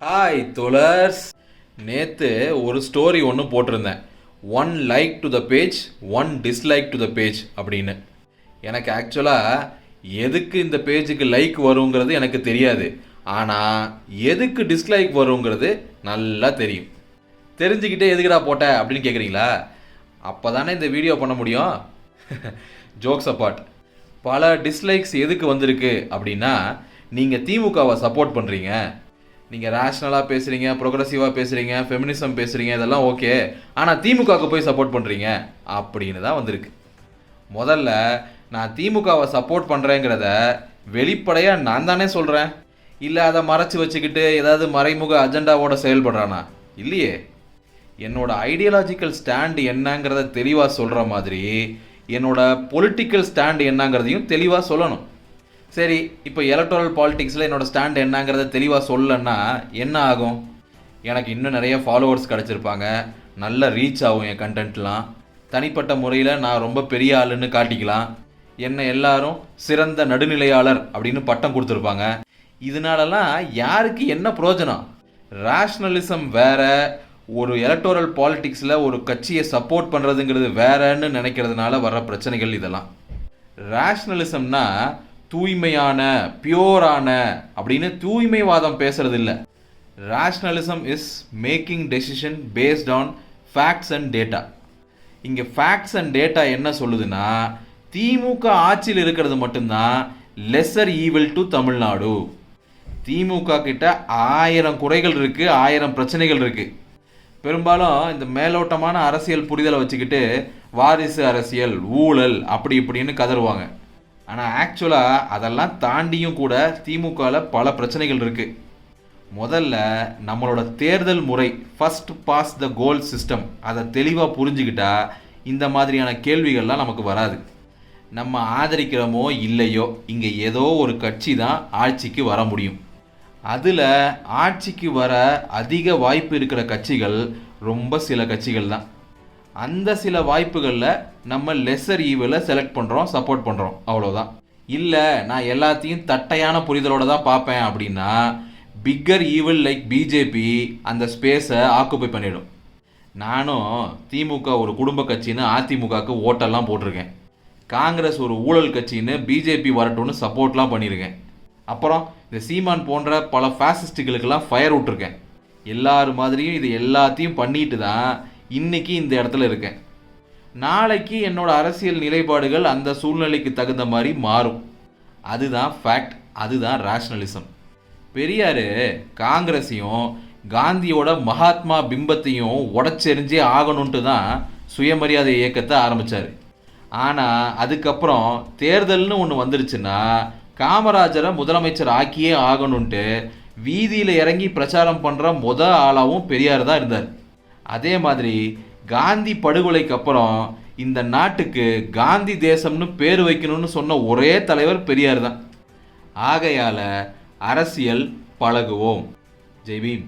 Hi தோழர்ஸ் நேற்று ஒரு story ஒன்று போட்டிருந்தேன். One like to the page one dislike to the page அப்படின்னு. எனக்கு ஆக்சுவலாக எதுக்கு இந்த பேஜுக்கு லைக் வருங்கிறது எனக்கு தெரியாது. ஆனால் எதுக்கு டிஸ்லைக் வருங்கிறது நல்லா தெரியும். தெரிஞ்சுக்கிட்டே எதுக்குடா போட்ட அப்படின்னு கேட்குறீங்களா அப்போ தானே இந்த வீடியோ பண்ண முடியும். ஜோக்ஸ் அப்பார்ட் பல டிஸ்லைக்ஸ் எதுக்கு வந்திருக்கு அப்படின்னா நீங்கள் திமுகவை சப்போர்ட் பண்ணுறீங்க நீங்கள் ரேஷ்னலாக பேசுகிறீங்க ப்ரோக்ரஸிவாக பேசுகிறீங்க ஃபெமினிசம் பேசுகிறீங்க இதெல்லாம் ஓகே ஆனால் திமுகவுக்கு போய் சப்போர்ட் பண்ணுறீங்க அப்படின்னு தான் வந்திருக்கு. முதல்ல நான் திமுகவை சப்போர்ட் பண்ணுறேங்கிறத வெளிப்படையாக நான் தானே சொல்கிறேன் இல்லை அதை மறைச்சி வச்சுக்கிட்டு ஏதாவது மறைமுக அஜெண்டாவோட செயல்படுறானா? இல்லையே. என்னோட ஐடியாலஜிக்கல் ஸ்டாண்ட் என்னங்கிறத தெளிவாக சொல்கிற மாதிரி என்னோட பொலிட்டிக்கல் ஸ்டாண்ட் என்னங்கிறதையும் தெளிவாக சொல்லணும். சரி இப்போ எலக்ட்ரல் பாலிட்டிக்ஸில் என்னோட ஸ்டாண்ட் என்னங்கிறத தெளிவாக சொல்லலைன்னா என்ன ஆகும்? எனக்கு இன்னும் நிறைய ஃபாலோவர்ஸ் கிடச்சிருப்பாங்க. நல்ல ரீச் ஆகும் என் கண்டென்ட்லாம் தனிப்பட்ட முறையில் நான் ரொம்ப பெரிய ஆளுன்னு காட்டிக்கலாம். என்னை எல்லாரும் சிறந்த நடுநிலையாளர் அப்படின்னு பட்டம் கொடுத்துருப்பாங்க. இதனாலலாம் யாருக்கு என்ன பிரயோஜனம்? ரேஷ்னலிசம் வேற ஒரு எலக்டோரல் பாலிட்டிக்ஸில் ஒரு கட்சியை சப்போர்ட் பண்ணுறதுங்கிறது வேறன்னு நினைக்கிறதுனால வர்ற பிரச்சனைகள் இதெல்லாம். ரேஷ்னலிசம்னா தூய்மையான பியோரான அப்படின்னு தூய்மைவாதம் பேசுறது இல்லை rationalism is making decision based on facts and data இங்கே ஃபேக்ட்ஸ் அண்ட் டேட்டா என்ன சொல்லுதுன்னா திமுக ஆட்சியில் இருக்கிறது மட்டும்தான் lesser evil to Tamil Nadu. DMK கிட்ட ஆயிரம் குறைகள் இருக்குது ஆயிரம் பிரச்சனைகள் இருக்குது பெரும்பாலும் இந்த மேலோட்டமான அரசியல் புரிதலை வச்சுக்கிட்டு வாரிசு அரசியல் ஊழல் அப்படி இப்படின்னு கதறுவாங்க. ஆனால் ஆக்சுவலாக அதெல்லாம் தாண்டியும் கூட திமுகவில் பல பிரச்சனைகள் இருக்குது முதல்ல நம்மளோட தேர்தல் முறை first pass the goal system அதை தெளிவாக புரிஞ்சுக்கிட்டா இந்த மாதிரியான கேள்விகள்லாம் நமக்கு வராது. நம்ம ஆதரிக்கிறோமோ இல்லையோ இங்கே ஏதோ ஒரு கட்சி தான் ஆட்சிக்கு வர முடியும். அதில் ஆட்சிக்கு வர அதிக வாய்ப்பு இருக்கிற கட்சிகள் ரொம்ப சில கட்சிகள் தான். அந்த சில வாய்ப்புகளில் நம்ம லெஸர் ஈவில் செலக்ட் பண்ணுறோம் சப்போர்ட் பண்ணுறோம் அவ்வளோதான் இல்லை நான் எல்லாத்தையும் தட்டையான புரிதலோடு தான் பார்ப்பேன் அப்படின்னா பிக்கர் ஈவில் லைக் பிஜேபி அந்த ஸ்பேஸை ஆக்குப்பை பண்ணிடும். நானும் திமுக ஒரு குடும்ப கட்சின்னு அதிமுகவுக்கு ஓட்டெல்லாம் போட்டிருக்கேன். காங்கிரஸ் ஒரு ஊழல் கட்சின்னு பிஜேபி வரட்டும்னு சப்போர்ட்லாம் பண்ணியிருக்கேன் அப்புறம் இந்த சீமான் போன்ற பல ஃபேசிஸ்டுகளுக்கெல்லாம் ஃபயர் விட்டுருக்கேன். எல்லார் மாதிரியும் இது எல்லாத்தையும் பண்ணிட்டு தான் இன்னைக்கு இந்த இடத்துல இருக்கேன். நாளைக்கு என்னோட அரசியல் நிலைப்பாடுகள் அந்த சூழ்நிலைக்கு தகுந்த மாதிரி மாறும். அதுதான் ஃபேக்ட் அதுதான் ரேஷ்னலிசம் பெரியார் காங்கிரஸையும் காந்தியோட மகாத்மா பிம்பத்தையும் உடச்செறிஞ்சே ஆகணுன்ட்டு தான் சுயமரியாதை இயக்கத்தை ஆரம்பித்தார் ஆனால் அதுக்கப்புறம் தேர்தல்னு ஒன்று வந்துருச்சுன்னா காமராஜரை முதலமைச்சர் ஆக்கியே ஆகணுன்ட்டு வீதியில் இறங்கி பிரச்சாரம் பண்ணுற முத ஆளாகவும் பெரியார் தான் இருந்தார். அதே மாதிரி காந்தி படுகொலைக்கு அப்புறம் இந்த நாட்டுக்கு காந்தி தேசம்னு பேர் வைக்கணும்னு சொன்ன ஒரே தலைவர் பெரியார் தான். ஆகையால் அரசியல் பழகுவோம். ஜெய்பீம்